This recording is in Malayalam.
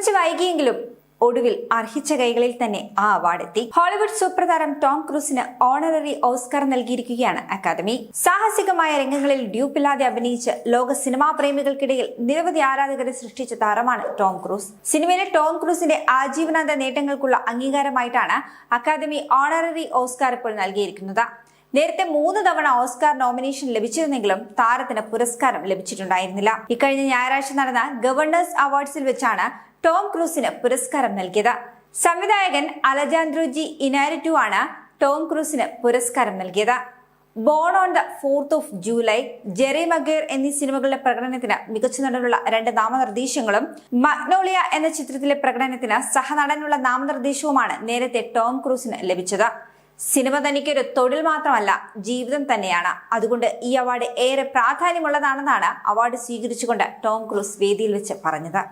കുറച്ച് വൈകിയെങ്കിലും ഒടുവിൽ അർഹിച്ച കൈകളിൽ തന്നെ ആ അവാർഡ് എത്തി ഹോളിവുഡ് സൂപ്പർ താരം ടോം ക്രൂസിന് ഓണററി ഓസ്കാർ നൽകിയിരിക്കുകയാണ് അക്കാദമി. സാഹസികമായ രംഗങ്ങളിൽ ഡ്യൂപ്പില്ലാതെ അഭിനയിച്ച് ലോക സിനിമാ പ്രേമികൾക്കിടയിൽ നിരവധി ആരാധകരെ സൃഷ്ടിച്ച താരമാണ് ടോം ക്രൂസ്. സിനിമയിലെ ടോം ക്രൂസിന്റെ ആജീവനാന്ത നേട്ടങ്ങൾക്കുള്ള അംഗീകാരമായിട്ടാണ് അക്കാദമി ഓണററി ഓസ്കാർ ഇപ്പോൾ നൽകിയിരിക്കുന്നത്. നേരത്തെ മൂന്ന് തവണ ഓസ്കാർ നോമിനേഷൻ ലഭിച്ചിരുന്നെങ്കിലും താരത്തിന് പുരസ്കാരം ലഭിച്ചിട്ടുണ്ടായിരുന്നില്ല. ഇക്കഴിഞ്ഞ ഞായറാഴ്ച നടന്ന ഗവർണേഴ്സ് അവാർഡ്സിൽ വെച്ചാണ് ടോം ക്രൂസിന് പുരസ്കാരം നൽകിയത്. സംവിധായകൻ അലജാൻഡ്രോ ജി ഇനാരിറ്റു ആണ് ടോം ക്രൂസിന് പുരസ്കാരം നൽകിയത്. Born on the Fourth of July Jerry Maguire എന്നീ സിനിമകളുടെ പ്രകടനത്തിന് മികച്ച നടനുള്ള രണ്ട് നാമനിർദ്ദേശങ്ങളും മഗ്നോളിയ എന്ന ചിത്രത്തിലെ പ്രകടനത്തിന് സഹനടനുള്ള നാമനിർദ്ദേശവുമാണ് നേരത്തെ ടോം ക്രൂസിന് ലഭിച്ചത്. സിനിമ തനിക്കൊരു തൊഴിൽ മാത്രമല്ല ജീവിതം തന്നെയാണ്. അതുകൊണ്ട് ഈ അവാർഡ് ഏറെ പ്രാധാന്യമുള്ളതാണെന്നാണ് അവാർഡ് സ്വീകരിച്ചുകൊണ്ട് ടോം ക്രൂസ് വേദിയിൽ വെച്ച് പറഞ്ഞത്.